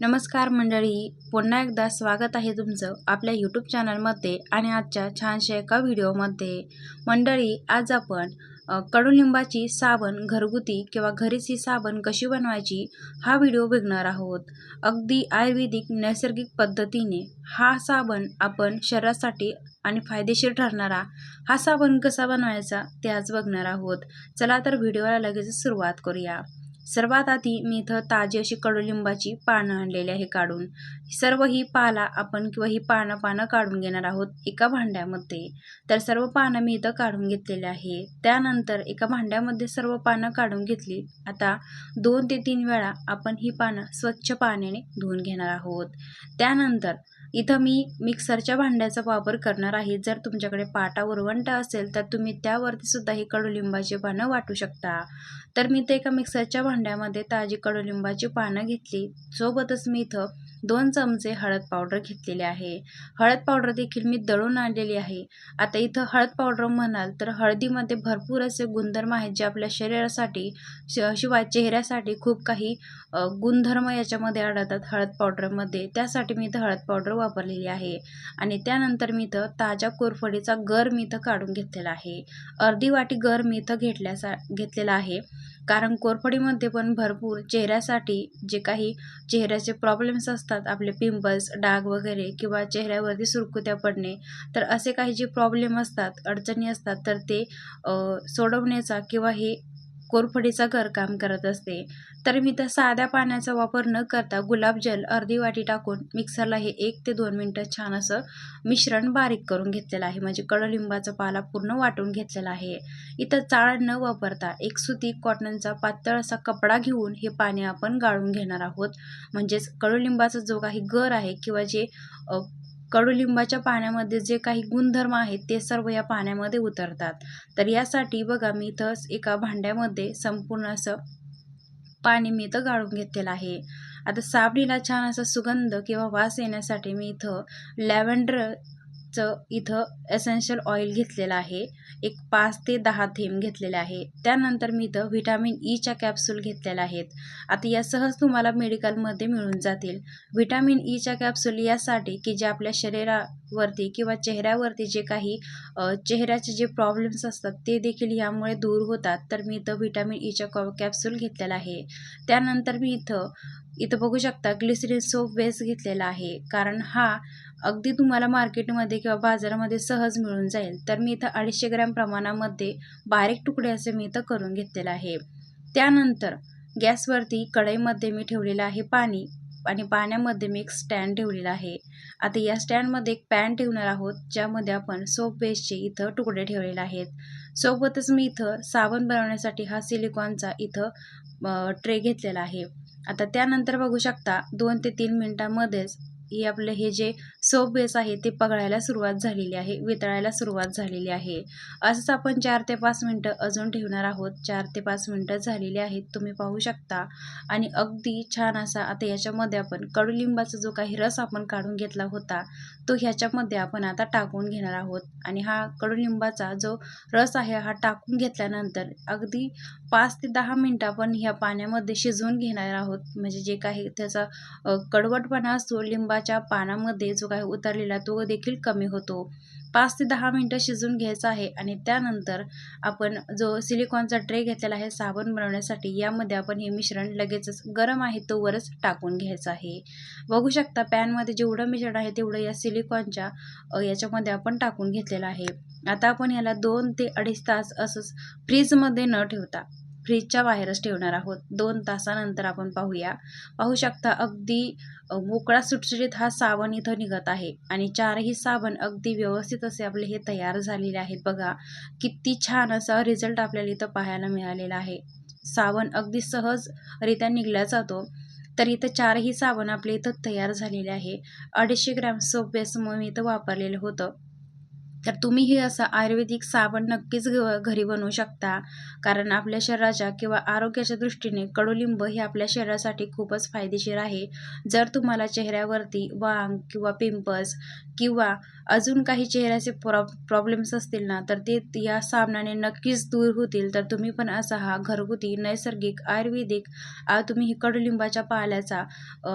नमस्कार मंडळी पुन्हा एकदा स्वागत आहे तुमचं आपल्या यूट्यूब चॅनलमध्ये आणि आजच्या छानशा एका व्हिडिओमध्ये. मंडळी आज आपण कडुलिंबाची साबण घरगुती किंवा घरीच ही साबण कशी बनवायची हा व्हिडिओ बघणार आहोत. अगदी आयुर्वेदिक नैसर्गिक पद्धतीने हा साबण आपण शरीरासाठी आणि फायदेशीर ठरणारा हा साबण कसा बनवायचा ते आज बघणार आहोत. चला तर व्हिडिओला लगेच सुरुवात करूया. सर्वात आधी मी इथं ताजी अशी कडुलिंबाची पानं आणलेली आहे काढून. सर्व ही पाला आपण किंवा ही पानं पानं काढून घेणार आहोत एका भांड्यामध्ये. तर सर्व पानं मी इथं काढून घेतलेले आहे. त्यानंतर एका भांड्यामध्ये सर्व पानं काढून घेतली. आता दोन ते तीन वेळा आपण ही पानं स्वच्छ पाण्याने धुवून घेणार आहोत. त्यानंतर इथं मी मिक्सरच्या भांड्याचा वापर करणार आहे. जर तुमच्याकडे पाटा उरवंट असेल तर तुम्ही त्यावरती सुद्धा ही कडुलिंबाची पानं वाटू शकता. तर मी ते एका मिक्सरच्या भांड्यामध्ये ताजी कडुलिंबाची पानं घेतली. सोबतच मी इथं दोन चमचे हळद पावडर घेतलेले आहे. हळद पावडर देखील मी दळून आणलेली आहे. आता इथं हळद पावडर म्हणाल तर हळदीमध्ये भरपूर असे गुणधर्म आहेत जे आपल्या शरीरासाठी शिवाय चेहऱ्यासाठी खूप काही गुणधर्म याच्यामध्ये आढळतात हळद पावडरमध्ये. त्यासाठी मी इथं हळद पावडर वापरलेली आहे. आणि त्यानंतर मी इथं ताज्या कोरफडीचा गर मी इथं काढून घेतलेला आहे. अर्धी वाटी गर मी इथं घेतल्यासा घेतलेला आहे. कारण कोरफडीमध्ये पण भरपूर चेहऱ्यासाठी जे काही चेहऱ्याचे प्रॉब्लेम्स असतात आपले पिंपल्स डाग वगैरे किंवा चेहऱ्यावरती सुरकुत्या पडणे तर असे काही जे प्रॉब्लेम असतात अडचणी असतात तर ते सोडवण्याचा किंवा हे कोरफडीचा घरकाम करत असते. तर मी तर साध्या पाण्याचा वापर न करता गुलाबजल अर्धी वाटी टाकून मिक्सरला हे एक ते दोन मिनटं छान असं मिश्रण बारीक करून घेतलेलं आहे. म्हणजे कडलिंबाचा पाला पूर्ण वाटून घेतलेला आहे. इथं चाळ न वापरता एक सुती कॉटनचा पातळ असा कपडा घेऊन हे पाणी आपण गाळून घेणार आहोत. म्हणजेच कडुलिंबाचा जो काही गर आहे किंवा जे कडुलिंबाच्या पाण्यामध्ये जे काही गुणधर्म आहेत ते सर्व या पाण्यामध्ये उतरतात. तर यासाठी बघा मी इथं एका भांड्यामध्ये संपूर्ण असं पाणी मी इथं गाळून घेतलेलं आहे. आता साबणीला छान असा सुगंध किंवा वास येण्यासाठी मी इथं चं इथं एसेन्शियल ऑइल घेतलेलं आहे. एक पाच ते दहा थेंब घेतलेले आहे. त्यानंतर मी इथं व्हिटॅमिन ईच्या कॅप्सूल घेतलेल्या आहेत. आता या सहज तुम्हाला मेडिकलमध्ये मिळून जातील. व्हिटॅमिन ईच्या कॅप्सूल यासाठी की जे आपल्या शरीरावरती किंवा चेहऱ्यावरती जे काही चेहऱ्याचे जे प्रॉब्लेम्स असतात ते देखील यामुळे दूर होतात. तर मी इथं व्हिटॅमिन ईच्या कॉ कॅप्सूल घेतलेला आहे. त्यानंतर मी इथं इथं बघू शकता ग्लिसरीन सोप बेस घेतलेला आहे. कारण हा अगदी तुम्हाला मार्केटमध्ये किंवा बाजारामध्ये सहज मिळून जाईल. तर मी इथं अडीचशे ग्रॅम प्रमाणामध्ये बारीक तुकडे असे मी इथं करून घेतलेलं आहे. त्यानंतर गॅसवरती कढईमध्ये मी ठेवलेलं आहे पाणी आणि पाण्यामध्ये मी एक स्टँड ठेवलेला आहे. आता या स्टँडमध्ये एक पॅन ठेवणार आहोत ज्यामध्ये आपण सोप बेसचे इथं तुकडे ठेवलेले आहेत. सोबतच मी इथं साबण बनवण्यासाठी हा सिलिकॉनचा इथं ट्रे घेतलेला आहे. आता त्यानंतर बघू शकता दोन ते तीन मिनटामध्येच ही आपले हे जे सोप बेस आहे ते पगळायला सुरुवात झालेली आहे वितळायला सुरुवात झालेली आहे. असंच आपण चार ते पाच मिनटं अजून ठेवणार आहोत. चार ते पाच मिनटं झालेली आहेत तुम्ही पाहू शकता. आणि अगदी छान असा आता याच्यामध्ये आपण कडुलिंबाचा जो काही रस आपण काढून घेतला होता तो ह्याच्यामध्ये आपण आता टाकून घेणार आहोत. आणि हा कडुलिंबाचा जो रस आहे हा टाकून घेतल्यानंतर अगदी पाच ते दहा मिनटं आपण ह्या पाण्यामध्ये शिजवून घेणार आहोत. म्हणजे जे काही त्याचा कडवटपणा असतो लिंबाच्या पानामध्ये जो काही उतरलेला तो देखील कमी होतो. पाच ते दहा मिनटं शिजून घ्यायचं आहे आणि त्यानंतर आपण जो सिलिकॉनचा ट्रे घेतलेला आहे साबण बनवण्यासाठी यामध्ये आपण हे मिश्रण लगेचच गरम आहे तोवरच टाकून घ्यायचं आहे. बघू शकता पॅनमध्ये जेवढं मिश्रण आहे तेवढं या सिलिकॉनच्या याच्यामध्ये आपण टाकून घेतलेलं आहे. आता आपण याला दोन ते अडीच तास असंच फ्रीजमध्ये न ठेवता फ्रीजच्या बाहेरच ठेवणार आहोत. दोन तासानंतर आपण पाहूया. पाहू शकता अगदी मोकळा सुटसुटीत हा साबण इथं निघत आहे. आणि चारही साबण अगदी व्यवस्थित असे आपले हे तयार झालेले आहेत. बघा किती छान असा रिझल्ट आपल्याला इथं पाहायला मिळालेला आहे. साबण अगदी सहजरित्या निघला जातो. तर इथं चारही साबण आपले इथं तयार झालेले आहे. अडीचशे ग्रॅम सोप बेसम मी इथं वापरलेलं होतं. तर तुम्हीही असा आयुर्वेदिक साबण नक्कीच घरी बनवू शकता. कारण आपल्या शरीराच्या किंवा आरोग्याच्या दृष्टीने कडुलिंब हे आपल्या शरीरासाठी खूपच फायदेशीर आहे. जर तुम्हाला चेहऱ्यावरती वांग किंवा पिंपल्स किंवा अजून काही चेहऱ्याचे प्रॉ प्रॉब्लेम्स असतील ना तर ते या साबणाने नक्कीच दूर होतील. तर तुम्ही पण असा हा घरगुती नैसर्गिक आयुर्वेदिक तुम्ही ही कडुलिंबाच्या पाल्याचा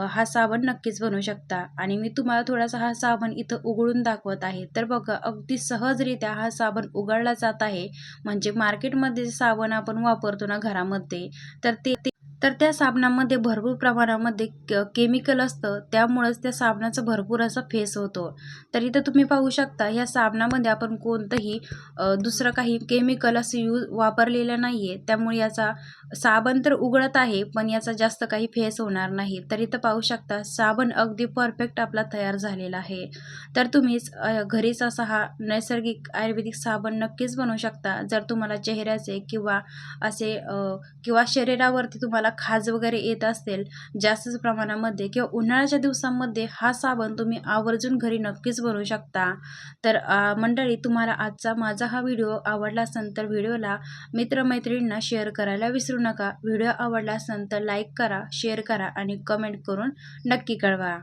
हा साबण नक्कीच बनवू शकता. आणि मी तुम्हाला थोडासा हा साबण इथं उघडून दाखवत आहे. तर बघा अगदी सहजरित्या हा साबण उघडला जात आहे. म्हणजे मार्केटमध्ये साबण आपण वापरतो ना घरामध्ये तर ते- तर त्या साबणामध्ये भरपूर प्रमाणामध्ये क केमिकल असतं. त्यामुळंच त्या साबणाचा भरपूर असा फेस होतो. तर इथं तुम्ही पाहू शकता ह्या साबणामध्ये आपण कोणतंही दुसरं काही केमिकल असं यूज वापरलेलं नाही आहे त्यामुळे याचा साबण तर उघडत आहे पण याचा जास्त काही फेस होणार नाही. तर इथं पाहू शकता साबण अगदी परफेक्ट आपला तयार झालेला आहे. तर तुम्हीच घरीच असा हा नैसर्गिक आयुर्वेदिक साबण नक्कीच बनवू शकता. जर तुम्हाला चेहऱ्याचे किंवा असे किंवा शरीरावरती तुम्हाला खाज वगैरे येत असेल जास्तच प्रमाणामध्ये किंवा उन्हाळ्याच्या दिवसांमध्ये हा साबण तुम्ही आवर्जून घरी नक्कीच बनवू शकता. तर मंडळी तुम्हाला आजचा माझा हा व्हिडिओ आवडला असेल तर व्हिडिओला मित्रमैत्रिणींना शेअर करायला विसरू नका. व्हिडिओ आवडला असेल तर लाईक करा शेअर करा आणि कमेंट करून नक्की कळवा.